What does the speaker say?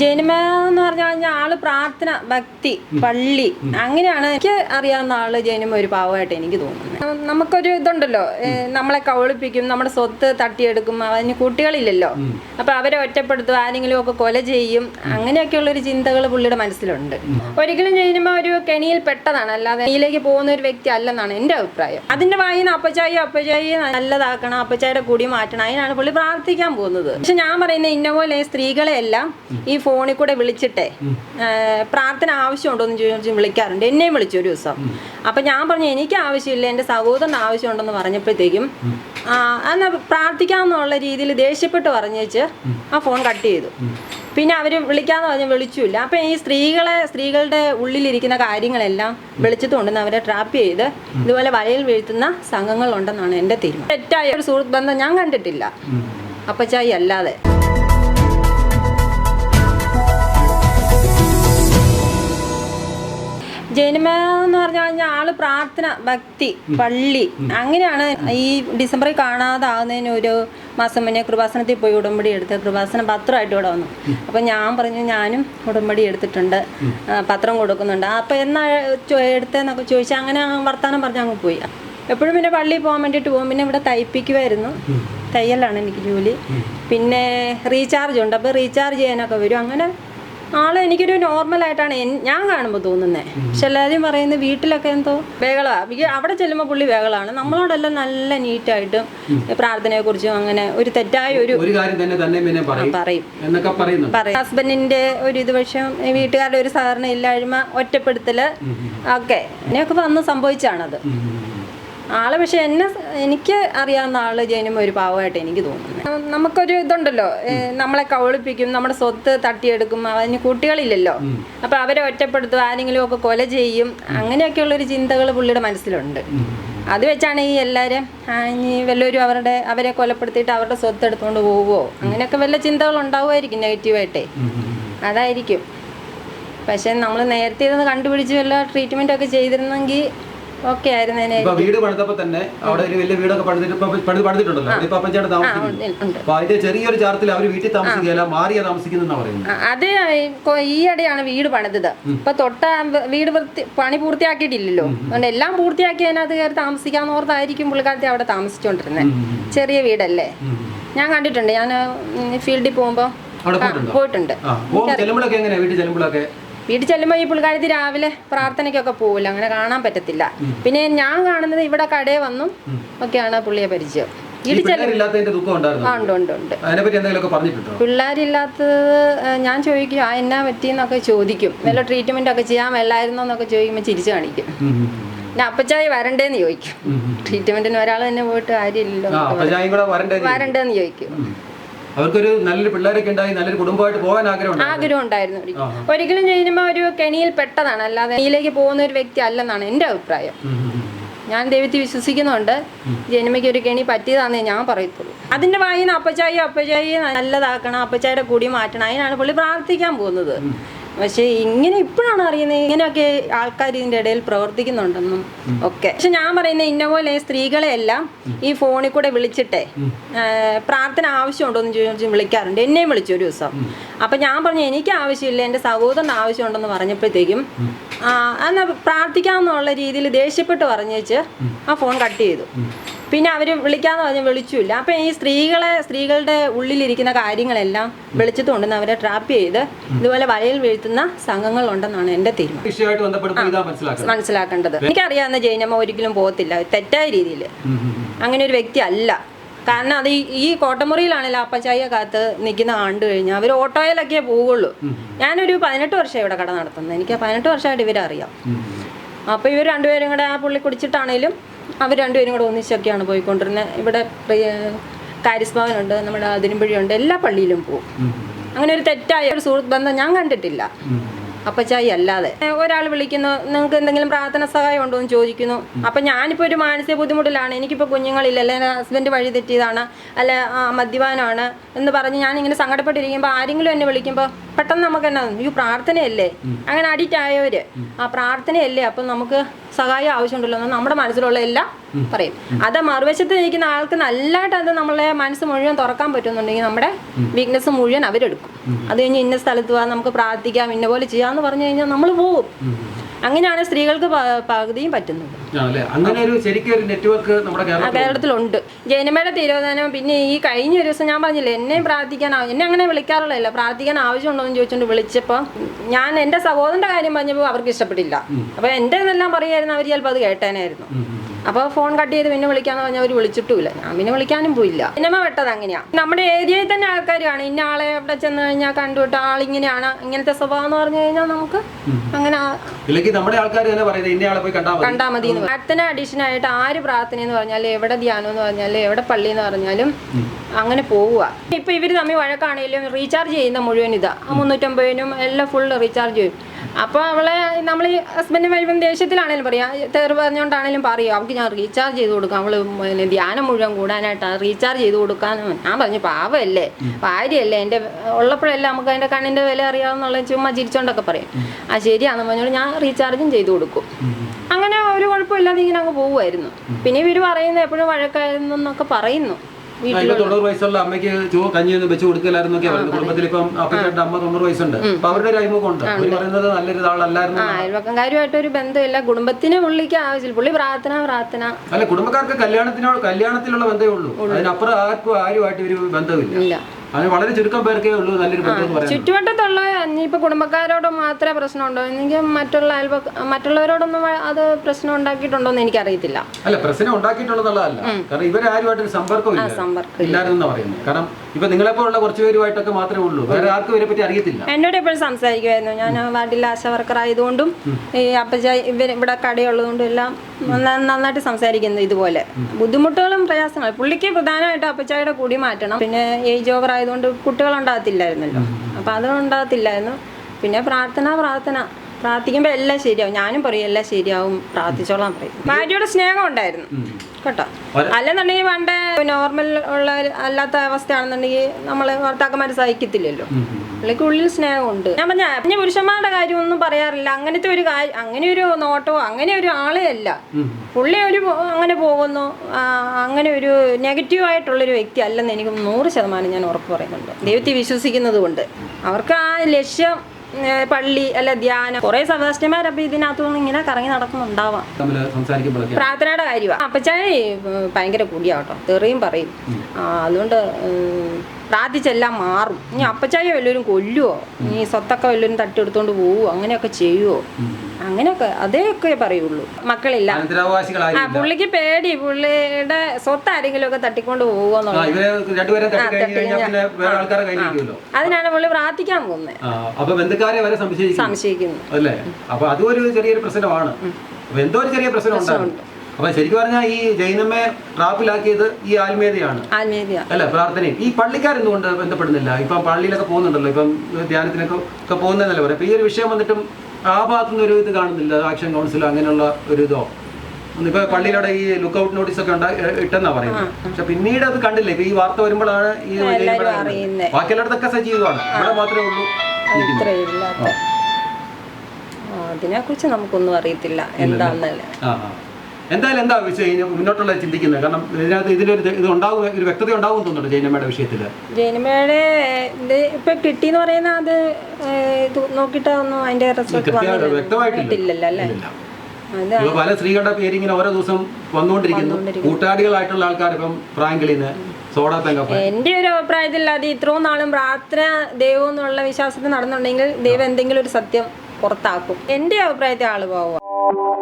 ജനിമ എന്ന് പറഞ്ഞു കഴിഞ്ഞാൽ ആൾ പ്രാർത്ഥന ഭക്തി പള്ളി അങ്ങനെയാണ് എനിക്ക് അറിയാവുന്ന ആൾ ജനിമ ഒരു പാവമായിട്ട് എനിക്ക് തോന്നുന്നത്. നമുക്കൊരു ഇതുണ്ടല്ലോ നമ്മളെ കവളിപ്പിക്കും നമ്മുടെ സ്വത്ത് തട്ടിയെടുക്കും അതിന് കുട്ടികളില്ലല്ലോ. അപ്പൊ അവരെ ഒറ്റപ്പെടുത്തും ആരെങ്കിലും ഒക്കെ കൊല ചെയ്യും അങ്ങനെയൊക്കെയുള്ള ഒരു ചിന്തകൾ പുള്ളിയുടെ മനസ്സിലുണ്ട്. ഒരിക്കലും ജനിമ ഒരു കെണിയിൽ പെട്ടതാണ് അല്ലാതെ കെണിയിലേക്ക് പോകുന്ന ഒരു വ്യക്തി അല്ലെന്നാണ് എന്റെ അഭിപ്രായം. അതിന്റെ വായിന്ന് അപ്പച്ചായി അപ്പച്ചായി നല്ലതാക്കണം അപ്പച്ചായുടെ കൂടി മാറ്റണം അതിനാണ് പുള്ളി പ്രാർത്ഥിക്കാൻ പോകുന്നത്. പക്ഷെ ഞാൻ പറയുന്ന ഇന്നപോലെ സ്ത്രീകളെല്ലാം ഈ ഫോണിൽ കൂടെ വിളിച്ചിട്ടെ പ്രാർത്ഥന ആവശ്യമുണ്ടോ എന്ന് ചോദിച്ച് വിളിക്കാറുണ്ട്. എന്നെയും വിളിച്ചു ഒരു ദിവസം. അപ്പൊ ഞാൻ പറഞ്ഞു എനിക്ക് ആവശ്യമില്ല എന്റെ സഹോദരന് ആവശ്യമുണ്ടെന്ന് പറഞ്ഞപ്പോഴത്തേക്കും ആ എന്നാ പ്രാർത്ഥിക്കാന്നുള്ള രീതിയിൽ ദേഷ്യപ്പെട്ട് പറഞ്ഞേച്ച് ആ ഫോൺ കട്ട് ചെയ്തു. പിന്നെ അവർ വിളിക്കാന്ന് പറഞ്ഞ് വിളിച്ചില്ല അപ്പം ഈ സ്ത്രീകളെ സ്ത്രീകളുടെ ഉള്ളിലിരിക്കുന്ന കാര്യങ്ങളെല്ലാം വെളിച്ചത്ത് കൊണ്ടുവന്ന് അവരെ ട്രാപ്പ് ചെയ്ത് ഇതുപോലെ വലയിൽ വീഴ്ത്തുന്ന സംഘങ്ങളുണ്ടെന്നാണ് എന്റെ തീരുമാനം. തെറ്റായ ഒരു സുഹൃത്ത് ബന്ധം ഞാൻ കണ്ടിട്ടില്ല. അപ്പച്ചായി അല്ലാതെ. ജനിമ എന്ന് പറഞ്ഞു കഴിഞ്ഞാൽ ആൾ പ്രാർത്ഥന ഭക്തി പള്ളി അങ്ങനെയാണ് ഈ ഡിസംബറിൽ കാണാതാകുന്നതിന് ഒരു മാസം മുന്നേ കൃപാസനത്തിൽ പോയി ഉടമ്പടി എടുത്ത് കൃപാസനം പത്രമായിട്ട് ഇവിടെ വന്നു. അപ്പം ഞാൻ പറഞ്ഞു ഞാനും ഉടമ്പടി എടുത്തിട്ടുണ്ട്. പത്രം കൊടുക്കുന്നുണ്ട്. അപ്പം എന്നാ എടുത്തെന്നൊക്കെ എടുത്തതെന്നൊക്കെ ചോദിച്ചാൽ അങ്ങനെ വർത്താനം പറഞ്ഞ് അങ്ങ് പോയി. എപ്പോഴും പിന്നെ പള്ളിയിൽ പോകാൻ വേണ്ടിയിട്ട് പോകും. പിന്നെ ഇവിടെ തയ്പ്പിക്കുമായിരുന്നു തയ്യലാണ് എനിക്ക് ജോലി. പിന്നെ റീചാർജ് ഉണ്ട്. അപ്പോൾ റീചാർജ് ചെയ്യാനൊക്കെ വരും. അങ്ങനെ ആളെ എനിക്കൊരു നോർമൽ ആയിട്ടാണ് ഞാൻ കാണുമ്പോൾ തോന്നുന്നത് പക്ഷെ എല്ലാവരും പറയുന്നത് വീട്ടിലൊക്കെ എന്തോ വേകളാ അവിടെ ചെല്ലുമ്പോൾ പുള്ളി വേഗളാണ്. നമ്മളോടെല്ലാം നല്ല നീറ്റായിട്ടും പ്രാർത്ഥനയെക്കുറിച്ചും അങ്ങനെ ഒരു തെറ്റായ ഒരു പറയും. ഹസ്ബൻഡിന്റെ ഒരു ഇത് പക്ഷേ വീട്ടുകാരുടെ ഒരു സാധാരണ ഇല്ലായ്മ ഒറ്റപ്പെടുത്തൽ. ഒക്കെ. ഇതിനൊക്കെ വന്ന് സംഭവിച്ചാണത്. ആൾ പക്ഷെ എന്നെ എനിക്ക് അറിയാവുന്ന ആൾ ജയനും ഒരു പാവമായിട്ട് എനിക്ക് തോന്നുന്നു. നമുക്കൊരു ഇതുണ്ടല്ലോ നമ്മളെ കൗളിപ്പിക്കും നമ്മുടെ സ്വത്ത് തട്ടിയെടുക്കും അതിന് കുട്ടികളില്ലല്ലോ. അപ്പൊ അവരെ ഒറ്റപ്പെടുത്തും ആരെങ്കിലും ഒക്കെ കൊല ചെയ്യും അങ്ങനെയൊക്കെയുള്ള ഒരു ചിന്തകൾ പുള്ളിയുടെ മനസ്സിലുണ്ട്. അത് വെച്ചാണ് ഈ എല്ലാവരും ഇനി വല്ലവരും അവരുടെ അവരെ കൊലപ്പെടുത്തിയിട്ട് അവരുടെ സ്വത്ത് എടുത്തുകൊണ്ട് പോവുമോ അങ്ങനെയൊക്കെ വല്ല ചിന്തകൾ ഉണ്ടാവുമായിരിക്കും നെഗറ്റീവായിട്ടേ അതായിരിക്കും. പക്ഷെ നമ്മൾ നേരത്തെ ഇതൊന്ന് കണ്ടുപിടിച്ച് വല്ല ട്രീറ്റ്മെന്റ് ഒക്കെ ചെയ്തിരുന്നെങ്കിൽ ഓക്കെ ആയിരുന്നേനെ ഇപ്പൊ വീട് പണിതപ്പോ തന്നെ അവിടെ ഒരു വലിയ വീടൊക്കെ പണിതിട്ട് ഇപ്പൊ പണിത് പണിതിട്ടുണ്ടല്ലോ. ഇപ്പൊ ഉണ്ട്, ഉണ്ട്. അപ്പൊ അതിന്റെ ചെറിയൊരു ചാർത്തിൽ അവർ വീട്ടിൽ താമസിക്കുകയല്ല മാറിയാ താമസിക്കുന്നെന്നാ പറയുന്നത്. അത് ഈയിടെയാണ് വീട് പണിതത്. ഇപ്പൊ തൊട്ട വീട് വൃത്തി പണി പൂർത്തിയാക്കിയിട്ടില്ലല്ലോ. അതുകൊണ്ട് എല്ലാം പൂർത്തിയാക്കി അതിനകത്ത് കയറി താമസിക്കാന്ന് ഓർത്തായിരിക്കും പുള്ളിക്കാലത്തെ അവിടെ താമസിച്ചുകൊണ്ടിരുന്നത് ചെറിയ വീടല്ലേ? ഞാൻ കണ്ടിട്ടുണ്ട്. ഞാൻ ഫീൽഡിൽ പോകുമ്പോൾ പോയിട്ടുണ്ട്? പോയിട്ടുണ്ടോ. വീട്ടിൽ ചെല്ലുമ്പോൾ ഈ പുള്ളിക്കാരത്തി രാവിലെ പ്രാർത്ഥനയ്ക്കൊക്കെ പോവില്ല. അങ്ങനെ കാണാൻ പറ്റത്തില്ല. പിന്നെ ഞാൻ കാണുന്നത് ഇവിടെ കടയിൽ വന്നും ഒക്കെയാണ് പുള്ളിയെ പരിചയം. പിള്ളേരില്ലാത്തത് ഞാൻ ചോദിക്കും ആ എന്നാ പറ്റിയെന്നൊക്കെ ചോദിക്കും. നല്ല ട്രീറ്റ്മെന്റ് ഒക്കെ ചെയ്യാൻ മേലായിരുന്നോ എന്നൊക്കെ ചോദിക്കുമ്പോൾ ചിരിച്ചു കാണിക്കും. പിന്നെ അപ്പച്ചായി വരണ്ടേന്ന് ചോദിക്കും. ട്രീറ്റ്മെന്റിന് ഒരാൾ തന്നെ പോയിട്ട് കാര്യമില്ലല്ലോ. വരണ്ടേന്ന് ചോദിക്കും. അവർക്കൊരു നല്ലൊരു പിള്ളേരൊക്കെ ഉണ്ടായി നല്ലൊരു കുടുംബമായിട്ട് പോകാൻ ആഗ്രഹം ആഗ്രഹം ഉണ്ടായിരുന്നു ഒരിക്കലും. ചെയ്യുമ്പോൾ ഒരു കെണിയിൽ പെട്ടതാണ്. അല്ലാതെ കെണിയിലേക്ക് പോകുന്ന ഒരു വ്യക്തി അല്ലെന്നാണ് എന്റെ അഭിപ്രായം. ഞാൻ ദൈവത്തിൽ വിശ്വസിക്കുന്നുണ്ട്. ജനിമയ്ക്ക് ഒരു കെണി പറ്റിയതാണെന്നേ ഞാൻ പറയത്തുള്ളൂ. അതിന്റെ വായിന്ന് അപ്പച്ചായി അപ്പച്ചായി നല്ലതാക്കണം അപ്പച്ചായുടെ കൂടി മാറ്റണം. അതിനാണ് പുള്ളി പ്രാർത്ഥിക്കാൻ പോകുന്നത്. പക്ഷെ ഇങ്ങനെ ഇപ്പോഴാണ് അറിയുന്നത് ഇങ്ങനെയൊക്കെ ആൾക്കാർ ഇതിന്റെ ഇടയിൽ പ്രവർത്തിക്കുന്നുണ്ടെന്നും ഒക്കെ. പക്ഷെ ഞാൻ പറയുന്നത് ഇന്ന പോലെ സ്ത്രീകളെ എല്ലാം ഈ ഫോണിൽ കൂടെ വിളിച്ചിട്ടെ പ്രാർത്ഥന ആവശ്യമുണ്ടോ എന്ന് ചോദിച്ചു വിളിക്കാറുണ്ട്. എന്നെയും വിളിച്ചു ഒരു ദിവസം. അപ്പൊ ഞാൻ പറഞ്ഞു എനിക്ക് ആവശ്യമില്ല എന്റെ സഹോദരന് ആവശ്യമുണ്ടെന്ന് പറഞ്ഞപ്പോഴത്തേക്കും ആ എന്നാ പ്രാർത്ഥിക്കാന്നുള്ള രീതിയിൽ ദേഷ്യപ്പെട്ട് പറഞ്ഞു വെച്ച് ആ ഫോൺ കട്ട് ചെയ്തു. പിന്നെ അവർ വിളിക്കാന്ന് പറഞ്ഞ് വിളിച്ചില്ല. അപ്പം ഈ സ്ത്രീകളെ സ്ത്രീകളുടെ ഉള്ളിലിരിക്കുന്ന കാര്യങ്ങളെല്ലാം വെളിച്ചത്ത് കൊണ്ടുവന്ന് അവരെ ട്രാപ്പ് ചെയ്ത് ഇതുപോലെ വലയിൽ വീഴ്ത്തുന്ന സംഘങ്ങൾ ഉണ്ടെന്നാണ് എന്റെ തീരുമാനം മനസ്സിലാക്കേണ്ടത്. എനിക്കറിയാവുന്ന ജൈനമ്മ ഒരിക്കലും പോകത്തില്ല. തെറ്റായ രീതിയിൽ അങ്ങനെ ഒരു വ്യക്തി അല്ല. കാരണം അത് ഈ- കോട്ടമുറിയിലാണല്ലോ അപ്പച്ചായ കാത്ത് നിൽക്കുന്ന കണ്ടു കഴിഞ്ഞാൽ അവർ ഓട്ടോയിലൊക്കെ പോവുള്ളൂ. ഞാനൊരു പതിനെട്ട് വർഷം ഇവിടെ കട നടത്തുന്നത്. എനിക്ക് പതിനെട്ട് വർഷമായിട്ട് ഇവരറിയാം അപ്പോൾ ഇവർ രണ്ടുപേരും കൂടെ ആ പുള്ളി കുടിച്ചിട്ടാണേലും അവർ രണ്ടുപേരും കൂടെ ഒന്നിച്ചൊക്കെയാണ് പോയിക്കൊണ്ടിരുന്നത്. ഇവിടെ കാര്യസ്ഭവനുണ്ട് നമ്മുടെ അതിനുമ്പഴിയുണ്ട് എല്ലാ പള്ളിയിലും പോകും അങ്ങനെ ഒരു തെറ്റായ ഒരു സുഹൃത്ത് ബന്ധം ഞാൻ കണ്ടിട്ടില്ല. അപ്പച്ചായി അല്ലാതെ. ഒരാൾ വിളിക്കുന്നു നിങ്ങൾക്ക് എന്തെങ്കിലും പ്രാർത്ഥന സഹായം ഉണ്ടോ? എന്ന് ചോദിക്കുന്നു. അപ്പൊ ഞാനിപ്പോ ഒരു മാനസിക ബുദ്ധിമുട്ടിലാണ്. എനിക്കിപ്പോ കുഞ്ഞുങ്ങളില്ല അല്ലെ എന്റെ ഹസ്ബൻഡ് വഴി തെറ്റിയതാണ് അല്ലെ മദ്യപാനമാണ് എന്ന് പറഞ്ഞ് ഞാൻ ഇങ്ങനെ സങ്കടപ്പെട്ടിരിക്കുമ്പോൾ ആരെങ്കിലും എന്നെ വിളിക്കുമ്പോൾ പെട്ടെന്ന് നമുക്ക് എന്നാ ഈ പ്രാർത്ഥനയല്ലേ? അങ്ങനെ അഡിക്റ്റ് ആയവര് ആ പ്രാർത്ഥനയല്ലേ? അപ്പം നമുക്ക് സഹായം ആവശ്യമുണ്ടല്ലോ എന്ന് നമ്മുടെ മനസ്സിലുള്ള എല്ലാം പറയും. അത് മറുവശത്ത് നിൽക്കുന്ന ആൾക്ക് നല്ലതായിട്ട് അത് നമ്മളെ മനസ്സ് മുഴുവൻ തുറക്കാൻ പറ്റുന്നുണ്ടെങ്കിൽ നമ്മുടെ വീക്ക്നെസ് മുഴുവൻ അവരെടുക്കും. അത് കഴിഞ്ഞ് ഇന്ന സ്ഥലത്ത് പോകാൻ നമുക്ക് പ്രാർത്ഥിക്കാം ഇന്ന പോലെ ചെയ്യാന്ന് പറഞ്ഞു കഴിഞ്ഞാൽ നമ്മൾ പോകും അങ്ങനെയാണ് സ്ത്രീകൾക്ക് പകുതിയും പറ്റുന്നത്. അങ്ങനെ ഒരു ശരിക്കും ഒരു നെറ്റ്വർക്ക് നമ്മുടെ കേരളത്തിലുണ്ട്. ജനമേടെ തിരോധാനം പിന്നെ ഈ കഴിഞ്ഞ ഒരു ദിവസം ഞാൻ പറഞ്ഞില്ലേ എന്നെ പ്രാർത്ഥിക്കാൻ എന്നെ അങ്ങനെ വിളിക്കാറുള്ളതല്ല. പ്രാർത്ഥിക്കാൻ ആവശ്യമുണ്ടോ എന്ന് ചോദിച്ചുകൊണ്ട് വിളിച്ചപ്പോൾ ഞാൻ എന്റെ സഹോദരന്റെ കാര്യം പറഞ്ഞപ്പോൾ അവർക്ക് ഇഷ്ടപ്പെട്ടില്ല. അപ്പോൾ എന്റെ എന്നെല്ലാം പറയുമായിരുന്നു അവർ ചിലപ്പോൾ അത് കേട്ടേനായിരുന്നു. അപ്പോൾ ഫോൺ കട്ട് ചെയ്ത് പിന്നെ വിളിക്കാന്ന് പറഞ്ഞാൽ അവർ വിളിച്ചിട്ടുമില്ല. ഞാൻ പിന്നെ വിളിക്കാനും പോയില്ല. സിനിമ വെട്ടത് അങ്ങനെയാ. നമ്മുടെ ഏരിയയിൽ തന്നെ ആൾക്കാരാണ്. ഇന്ന ആളെ അവിടെ ചെന്ന് കഴിഞ്ഞാൽ കണ്ടുവിട്ട ആളിങ്ങനെയാണ്. ഇങ്ങനത്തെ സ്വഭാവം എന്ന് പറഞ്ഞു കഴിഞ്ഞാൽ നമുക്ക് അങ്ങനെ നമ്മുടെ ആൾക്കാർ തന്നെ പറയുന്നത് കണ്ടാൽ മതി. പ്രാർത്ഥന അഡീഷൻ ആയിട്ട് ആര് പ്രാർത്ഥന എന്ന് പറഞ്ഞാലും എവിടെ ധ്യാനം എന്ന് പറഞ്ഞാലും എവിടെ പള്ളി എന്ന് പറഞ്ഞാലും അങ്ങനെ പോവുക ഇപ്പൊ ഇവർ തമ്മിൽ വഴക്കാണെങ്കിലും റീചാർജ് ചെയ്യുന്ന മുഴുവൻ ഇതാ. മുന്നൂറ്റമ്പതിനും എല്ലാം ഫുൾ റീചാർജ് ചെയ്യും. അപ്പൊ അവളെ നമ്മൾ ഈ ഹസ്ബൻഡ് വൈഫും ദേഷ്യത്തിലാണേലും പറയാം തെറി പറഞ്ഞുകൊണ്ടാണേലും പറയും അവൾക്ക് ഞാൻ റീചാർജ് ചെയ്ത് കൊടുക്കാം. അവൾ പിന്നെ ധ്യാനം മുഴുവൻ കൂടാനായിട്ടാണ് റീചാർജ് ചെയ്ത് കൊടുക്കാന്ന് ഞാൻ പറഞ്ഞു പാവമല്ലേ ഭാര്യയല്ലേ എന്റെ ഉള്ളപ്പോഴല്ലേ നമുക്ക് അതിന്റെ കണ്ണിന്റെ വില അറിയാമെന്നുള്ള ചുമ്മാ ചിരിച്ചോണ്ടൊക്കെ പറയും. ആ ശരിയാണെന്ന് പറഞ്ഞോണ്ട് ഞാൻ റീചാർജും ചെയ്ത് കൊടുക്കും. അങ്ങനെ ഒരു കുഴപ്പമില്ലാതെ ഇങ്ങനെ അങ്ങ് പോവുമായിരുന്നു പിന്നെ ഇവർ പറയുന്നത് എപ്പോഴും വഴക്കായിരുന്നു എന്നൊക്കെ പറയുന്നു. ഇപ്പൊ തൊണ്ണൂറ് വയസ്സുള്ള അമ്മയ്ക്ക് ചോ കഞ്ഞി ഒന്നും വെച്ച് കൊടുക്കലായിരുന്നു ഒക്കെ പറയുന്നത് കുടുംബത്തിൽ ഇപ്പം അപ്പച്ചേട്ടന്റെ അമ്മ തൊണ്ണൂറ് വയസ്സുണ്ട്. അപ്പൊ അവരുടെ ഒരു അഭിമുഖമുണ്ട്. അവർ പറയുന്നത് നല്ലൊരു ആളല്ലായിരുന്നു ആ അയൽവക്കംകാരുമായിട്ട് ഒരു ബന്ധമില്ല. കുടുംബത്തിന് പുള്ളിക്ക് ആവശ്യമില്ല. പുള്ളി പ്രാർത്ഥന പ്രാർത്ഥന. അല്ല കുടുംബക്കാർക്ക് കല്യാണത്തിനോ കല്യാണത്തിലുള്ള ബന്ധമേ ഉള്ളൂ. അതിനപ്പുറം ആർക്കും ആരുമായിട്ട് ഒരു ബന്ധമില്ല. അതിന് വളരെ ചുരുക്കം പേർക്കേ ഉള്ളൂ നല്ലൊരു ബന്ധം എന്ന് പറയുന്നത് ചുറ്റുവട്ടത്തുള്ള ഇനിയിപ്പോൾ കുടുംബക്കാരോട് മാത്രമേ പ്രശ്നമുണ്ടോ? എനിക്ക് മറ്റുള്ള അയൽവക്ക മറ്റുള്ളവരോടൊന്നും അത് പ്രശ്നം ഉണ്ടാക്കിയിട്ടുണ്ടോ എന്ന് എനിക്കറിയത്തില്ല. അല്ല പ്രശ്നം ഉണ്ടാക്കിയിട്ടുള്ളതല്ല. കാരണം ഇവരാരുമായിട്ട് ഒരു സമ്പർക്കം ഇല്ല. സമ്പർക്കം ഇല്ലായിരുന്നു പറയുന്നത്. കാരണം ഇപ്പൊ നിങ്ങളെപ്പോലുള്ള കുറച്ച് പേരുമായിട്ടൊക്കെ മാത്രമേ ഉള്ളൂ. വേറെ ആർക്കും ഇവരെ പറ്റി അറിയത്തില്ല. എന്നോട് എപ്പോഴും സംസാരിക്കുമായിരുന്നു ഞാൻ വാർഡിലെ ആശാവർക്കർ ആയതുകൊണ്ടും ഈ അപ്പച്ച ഇവർ ഇവിടെ കടയുള്ളതുകൊണ്ടും എല്ലാം നന്നായിട്ട് സംസാരിക്കുന്നു ഇതുപോലെ. ബുദ്ധിമുട്ടുകളും പ്രയാസങ്ങളും. പുള്ളിക്ക് പ്രധാനമായിട്ട് അപ്പച്ചായുടെ കൂടി മാറ്റണം. പിന്നെ ഏജ് ഓവർ ആയതുകൊണ്ട് കുട്ടികൾ ഉണ്ടാകത്തില്ലായിരുന്നല്ലോ അപ്പം അത് ഉണ്ടാകത്തില്ലായിരുന്നു പിന്നെ പ്രാർത്ഥന പ്രാർത്ഥന. പ്രാർത്ഥിക്കുമ്പോൾ എല്ലാം ശരിയാവും. ഞാനും പറയും എല്ലാം ശരിയാവും പ്രാർത്ഥിച്ചോളാം പറയും. ഭാര്യയുടെ സ്നേഹം ഉണ്ടായിരുന്നു. കേട്ടോ? അല്ലെന്നുണ്ടെങ്കിൽ പണ്ടേ നോർമൽ ഉള്ള അല്ലാത്ത അവസ്ഥയാണെന്നുണ്ടെങ്കിൽ നമ്മൾ ഭർത്താക്കന്മാർ സഹിക്കത്തില്ലല്ലോ. പുള്ളിക്ക് ഉള്ളിൽ സ്നേഹമുണ്ട്. ഞാൻ പറഞ്ഞ പിന്നെ പുരുഷന്മാരുടെ കാര്യം ഒന്നും പറയാറില്ല. അങ്ങനത്തെ ഒരു കാര്യം അങ്ങനെ ഒരു നോട്ടോ അങ്ങനെ ഒരു ആളേ അല്ല. പുള്ളി ഒരു അങ്ങനെ പോകുന്നു. അങ്ങനെ ഒരു നെഗറ്റീവ് ആയിട്ടുള്ളൊരു വ്യക്തി അല്ലെന്ന് എനിക്ക് നൂറ് ശതമാനം ഞാൻ ഉറപ്പ് പറയുന്നുണ്ട്. ദൈവത്തെ വിശ്വസിക്കുന്നത് കൊണ്ട് അവർക്ക് ആ ലക്ഷ്യം പള്ളി അല്ല ധ്യാനം. കുറെ സദാസ്യന്മാരപ്പോൾ ഇതിനകത്തുനിന്ന് ഇങ്ങനെ കറങ്ങി നടക്കുന്നുണ്ടാവാം. പ്രാർത്ഥനയുടെ കാര്യമാണ് അപ്പച്ചായ ഭയങ്കര കൂടിയാട്ടോ തെറിയും പറയും. അതുകൊണ്ട് പ്രാർത്ഥിച്ചെല്ലാം മാറും. ഇനി അപ്പച്ചായ വല്ലവരും കൊല്ലുവോ? ഇനി സ്വത്തൊക്കെ വല്ലവരും തട്ടിയെടുത്തോണ്ട് പോവുമോ അങ്ങനെയൊക്കെ ചെയ്യുവോ? അങ്ങനെയൊക്കെ അതേയൊക്കെ പറയുള്ളൂ. മക്കളില്ല. ആ പുള്ളിക്ക് പേടി. പുള്ളിയുടെ സ്വത്ത് ആരെങ്കിലും ഒക്കെ തട്ടിക്കൊണ്ട് കയ്യിലിരിക്കുമല്ലോ. അതിനാണ് പുള്ളി പ്രാർത്ഥിക്കാൻ പോകുന്നത്. സംശയിക്കുന്നു. അല്ലേ? അപ്പൊ അതും ഒരു ചെറിയൊരു പ്രശ്നമാണ്. എന്തോ ഒരു ചെറിയ പ്രശ്നം ഉണ്ടാകും അപ്പൊ ശരിക്കും പറഞ്ഞാൽ ഈ ജൈനമ്മയെ ട്രാപ്പിലാക്കിയത് ഈ ആത്മീയതയാണ്. ആത്മീയത അല്ല പ്രാർത്ഥനയും. ഈ പള്ളിക്കാരെന്തുകൊണ്ട് ബന്ധപ്പെടുന്നില്ല? ഇപ്പൊ പള്ളിയിലൊക്കെ പോകുന്നുണ്ടല്ലോ ഇപ്പം ധ്യാനത്തിനൊക്കെ ഒക്കെ പോകുന്നതല്ലേ പറയാം ഈ ഒരു വിഷയം വന്നിട്ടും ആ ഭാഗത്തുനിന്ന് ഒരു ഇത് കാണുന്നില്ല ആക്ഷൻ കൗൺസിൽ അങ്ങനെയുള്ള ഒരു ഇതോ? ഇപ്പൊ പള്ളിയിലൂടെ ഈ ലുക്ക് ഔട്ട് നോട്ടീസ് ഒക്കെ ഉണ്ടാ ഇട്ടെന്നാ പറയുന്നത്. പക്ഷെ പിന്നീട് അത് കണ്ടില്ലേ. ഇപ്പൊ ഈ വാർത്ത വരുമ്പോഴാണ് ഈ ബാക്കി എല്ലായിടത്തൊക്കെ. സജീവമാണ്. ഇവിടെ മാത്രമേ ഉള്ളൂ അതിനെ കുറിച്ച് നമുക്കൊന്നും അറിയത്തില്ല. എന്താന്നല്ലേ. എന്തായാലും എന്താ വിഷയം ഇനി മുന്നോട്ടുള്ള ചിന്തിക്കുന്നത്? കാരണം ഇതിനകത്ത് ഇതിലൊരു ഇത് ഉണ്ടാവും ഒരു വ്യക്തത ഉണ്ടാവും തോന്നുന്നുണ്ട് ജൈനമ്മയുടെ വിഷയത്തിൽ ജൈനമ്മയുടെ ഇത് ഇപ്പൊ കിട്ടിന്ന് പറയുന്ന അത് ഇത് അതിന്റെ റിസൾട്ട് അല്ലേ? ഇപ്പൊ പല സ്ത്രീകളുടെ പേര് ഇങ്ങനെ ഓരോ ദിവസം വന്നുകൊണ്ടിരിക്കുന്നു. കൂട്ടാളികളായിട്ടുള്ള ആൾക്കാർ ഇപ്പം പ്രാങ്കിളിന്ന് സോഡ എന്റെ ഒരു അഭിപ്രായത്തിൽ അത് ഇത്രയും നാളും പ്രാർത്ഥന ദൈവം എന്നുള്ള വിശ്വാസത്തിൽ നടന്നുണ്ടെങ്കിൽ ദൈവം എന്തെങ്കിലും ഒരു സത്യം പുറത്താക്കും. എന്റെ അഭിപ്രായത്തിൽ ആൾ പോവുക. കൂടുതൽ